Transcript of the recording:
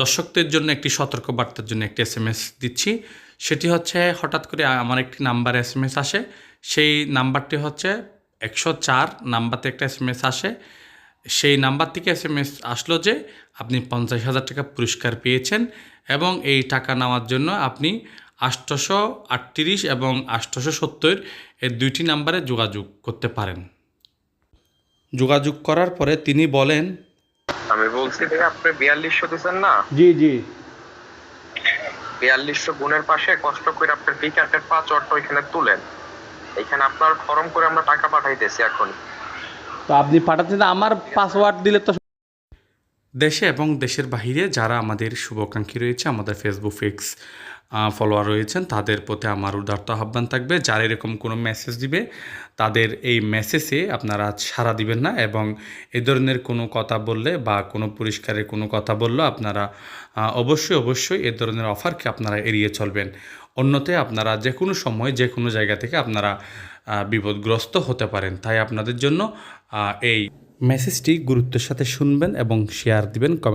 দর্শকদের জন্য একটি সতর্ক বার্তার জন্য একটি এস দিচ্ছি। সেটি হচ্ছে হঠাৎ করে আমার একটি নাম্বার এস এম আসে। সেই নাম্বারটি হচ্ছে একশো চার, নাম্বারতে একটা এস এম এস আসে। সেই নাম্বার থেকে এস এম এস আসলো যে আপনি পঞ্চাশ হাজার টাকা পুরস্কার পেয়েছেন এবং এই টাকা নেওয়ার জন্য আপনি আষ্টশো আটত্রিশ এবং আষ্টশো সত্তর এর দুইটি নাম্বারে যোগাযোগ করতে পারেন। যোগাযোগ করার পরে তিনি বলেন আমি বলছি যে আপনি বিয়াল্লিশশো দিচ্ছেন না? জি জি। বিয়াল্লিশশো গুণের পাশে কষ্ট করে আপনার টিকাটের পাঁচ অর্থ এখানে তুলেন। এখানে আপনার ফর্ম করে আমরা টাকা পাঠাইতেছি এখন তো আপনি পাঠাচ্ছেন আমার পাসওয়ার্ড দিলে তো দেশে এবং দেশের বাহিরে যারা আমাদের শুভাকাঙ্ক্ষী রয়েছে, আমাদের ফেসবুক ফিক্স ফলোয়ার রয়েছেন, তাদের প্রতি আমার উদারত আহ্বান থাকবে। যারা এরকম কোনো মেসেজ দিবে, তাদের এই মেসেজে আপনারা সাড়া দিবেন না এবং এ ধরনের কোনো কথা বললে বা কোনো পুরস্কারের কোনো কথা বললে আপনারা অবশ্যই অবশ্যই এ ধরনের অফারকে আপনারা এড়িয়ে চলবেন। অন্যথায় আপনারা যে কোনো সময় যে কোনো জায়গা থেকে আপনারা বিপদগ্রস্ত হতে পারেন। তাই আপনাদের জন্য এই মেসেজটি গুরুত্বের সাথে শুনবেন এবং শেয়ার দিবেন কমেন্ট